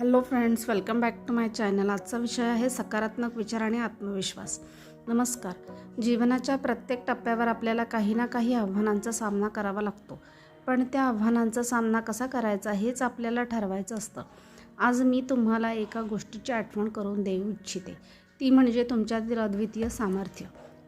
Hello friends welcome back to my channel आजचा विषय आहे सकारात्मक विचार आणि आत्मविश्वास. नमस्कार. जीवनाच्या प्रत्येक टप्प्यावर आपल्याला काही ना काही आव्हानांचा सामना करावा लागतो. पण त्या आव्हानांचा सामना कसा करायचा हेच आपल्याला ठरवायचं असतं. आज मी तुम्हाला एका गोष्टीची आठवण करून देऊ इच्छिते. ती म्हणजे तुमच्यातील अद्वितीय सामर्थ्य.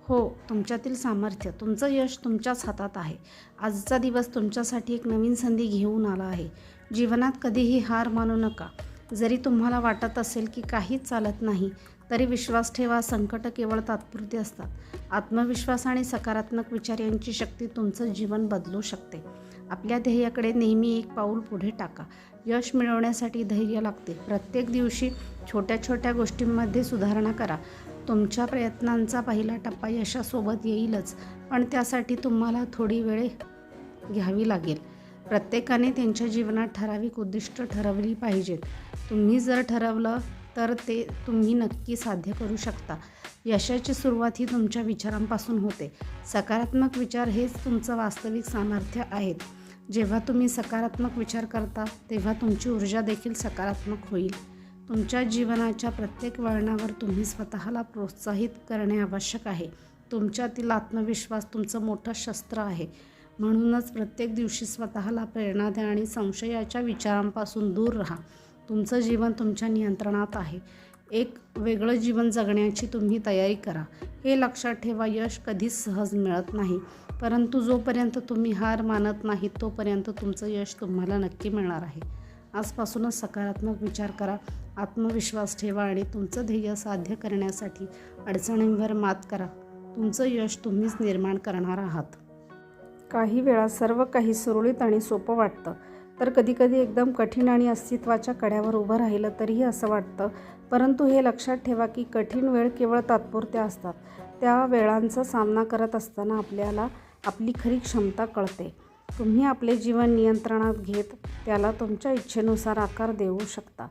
हो तुमच्यातील सामर्थ्य. तुमचं यश तुमच्याच हातात आहे. आजचा दिवस तुमच्यासाठी एक नवीन संधी घेऊन आला आहे. जीवनात कधीही हार मानू नका. जरी तुम्हाला वाटत असेल की काहीच चालत नाही तरी विश्वास ठेवा संकट केवळ तात्पुरते असतात. आत्मविश्वास आणि सकारात्मक विचार यांची शक्ती तुमचं जीवन बदलू शकते. आपल्या ध्येयाकडे नेहमी एक पाऊल पुढे टाका. यश मिळवण्यासाठी धैर्य लागते. प्रत्येक दिवशी छोट्या छोट्या गोष्टींमध्ये सुधारणा करा. तुमच्या प्रयत्नांचा पहिला टप्पा यशासोबत येईलच पण त्यासाठी तुम्हाला थोडी वेळ घ्यावी लागेल. प्रत्येकाने त्यांच्या जीवनात ठराविक उद्दिष्ट ठरवली पाहिजेत. तुम्ही जर ठरवलं तर ते तुम्ही नक्की साध्य करू शकता. यशाची सुरुवात ही तुमच्या विचारांपासून होते. सकारात्मक विचार हेच तुमचं वास्तविक सामर्थ्य आहेत. जेव्हा तुम्ही सकारात्मक विचार करता तेव्हा तुमची ऊर्जा देखील सकारात्मक होईल. तुमच्या जीवनाच्या प्रत्येक वळणावर तुम्ही स्वतःला प्रोत्साहित करणे आवश्यक आहे. तुमच्यातील आत्मविश्वास तुमचं मोठं शस्त्र आहे. म्हणूनच प्रत्येक दिवशी स्वतःला प्रेरणा द्या आणि संशयाच्या विचारांपासून दूर राहा. तुमचं जीवन तुमच्या नियंत्रणात आहे. एक वेगळं जीवन जगण्याची तुम्ही तयारी करा. हे लक्षात ठेवा यश कधीच सहज मिळत नाही. परंतु जोपर्यंत तुम्ही हार मानत नाही तोपर्यंत तुमचं यश तुम्हाला नक्की मिळणार आहे. आजपासूनच सकारात्मक विचार करा आत्मविश्वास ठेवा आणि तुमचं ध्येय साध्य करण्यासाठी अडचणींवर मात करा. तुमचं यश तुम्हीच निर्माण करणार आहात. काही वेळा सर्व काही सुरळीत आणि सोपं वाटतं. तर कधीकधी एकदम कठीण आणि अस्तित्वाच्या कड्यावर उभं राहिलं तरीही असं वाटतं. परंतु हे लक्षात ठेवा की कठीण वेळ केवळ तात्पुरत्या असतात. त्या वेळांचा सामना करत असताना आपल्याला आपली खरी क्षमता कळते. तुम्ही आपले जीवन नियंत्रणात घेत त्याला तुमच्या इच्छेनुसार आकार देऊ शकता.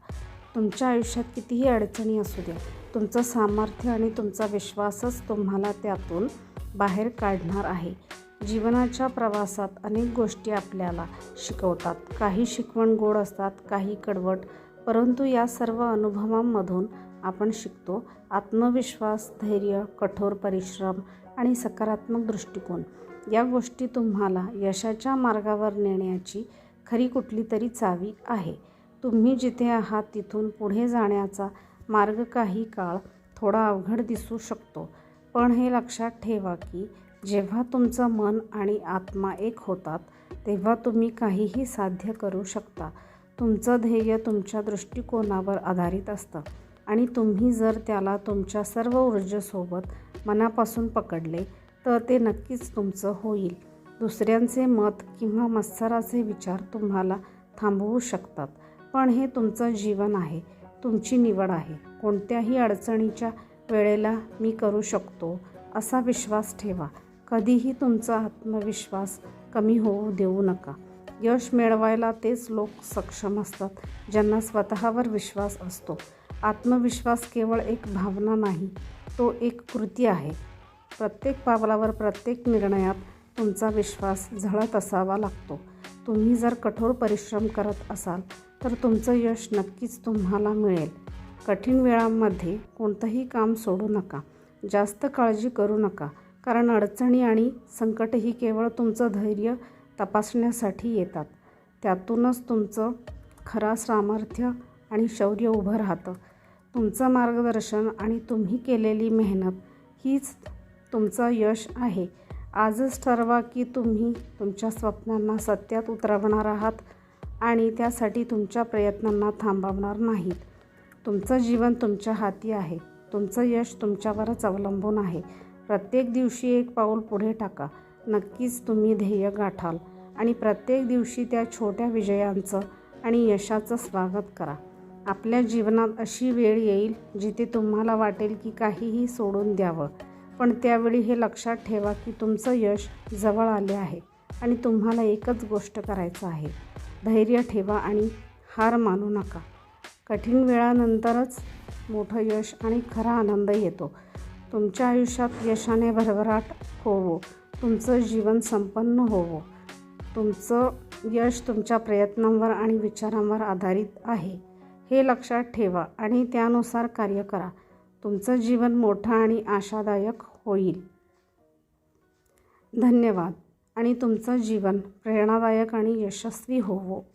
तुमच्या आयुष्यात कितीही अडचणी असू द्या. तुमचं सामर्थ्य आणि तुमचा विश्वासच तुम्हाला त्यातून बाहेर काढणार आहे. जीवनाच्या प्रवासात अनेक गोष्टी आपल्याला शिकवतात. काही शिकवण गोड असतात काही कडवट परंतु या सर्व अनुभवांमधून आपण शिकतो. आत्मविश्वास धैर्य कठोर परिश्रम आणि सकारात्मक दृष्टिकोन. या गोष्टी तुम्हाला यशाच्या मार्गावर नेण्याची खरी कुठली तरी चावी आहे. तुम्ही जिथे आहात तिथून पुढे जाण्याचा मार्ग काही काळ थोडा अवघड दिसू शकतो. पण हे लक्षात ठेवा की जेव्हा तुमचं मन आणि आत्मा एक होतात तेव्हा तुम्ही काहीही साध्य करू शकता. तुमचं ध्येय तुमच्या दृष्टिकोनावर आधारित असतं आणि तुम्ही जर त्याला तुमच्या सर्व ऊर्जेसोबत मनापासून पकडले तर ते नक्कीच तुमचं होईल. दुसऱ्यांचे मत किंवा मत्सराचे विचार तुम्हाला थांबवू शकतात पण हे तुमचं जीवन आहे तुमची निवड आहे. कोणत्याही अडचणीच्या वेळेला मी करू शकतो असा विश्वास ठेवा. कधीही तुमचा आत्मविश्वास कमी होऊ देऊ नका. यश मिळवायला तेच लोक सक्षम असतात ज्यांना स्वतःवर विश्वास असतो. आत्मविश्वास केवळ एक भावना नाही तो एक कृती आहे. प्रत्येक पावलावर प्रत्येक निर्णयात तुमचा विश्वास झळत असावा लागतो. तुम्ही जर कठोर परिश्रम करत असाल तर तुमचं यश नक्कीच तुम्हाला मिळेल. कठीण वेळांमध्ये कोणतंही काम सोडू नका. जास्त काळजी करू नका. कारण अडचणी आणि संकटही केवळ तुमचं धैर्य तपासण्यासाठी येतात. त्यातूनच तुमचं खरा सामर्थ्य आणि शौर्य उभं राहतं. तुमचं मार्गदर्शन आणि तुम्ही केलेली मेहनत हीच तुमचं यश आहे. आजच ठरवा की तुम्ही तुमच्या स्वप्नांना सत्यात उतरवणार आहात आणि त्यासाठी तुमच्या प्रयत्नांना थांबवणार नाहीत. तुमचं जीवन तुमच्या हाती आहे. तुमचं यश तुमच्यावरच अवलंबून आहे. प्रत्येक दिवशी एक पाऊल पुढे टाका. नक्कीच तुम्ही ध्येय गाठाल. आणि प्रत्येक दिवशी त्या छोट्या विजयांचं आणि यशाचं स्वागत करा. आपल्या जीवनात अशी वेळ येईल जिथे तुम्हाला वाटेल की काहीही सोडून द्यावं. पण त्यावेळी हे लक्षात ठेवा की तुमचं यश जवळ आले आहे आणि तुम्हाला एकच गोष्ट करायचं आहे. धैर्य ठेवा आणि हार मानू नका. कठीण वेळानंतरच मोठं यश आणि खरा आनंद येतो. तुमच्या आयुष्यात यशाने भरभराट होवो. तुमचं जीवन संपन्न होवो. तुमचं यश तुमच्या प्रयत्नांवर आणि विचारांवर आधारित आहे. हे लक्षात ठेवा आणि त्यानुसार कार्य करा. तुमचं जीवन मोठं आणि आशादायक होईल. धन्यवाद. आणि तुमचं जीवन प्रेरणादायक आणि यशस्वी होवो.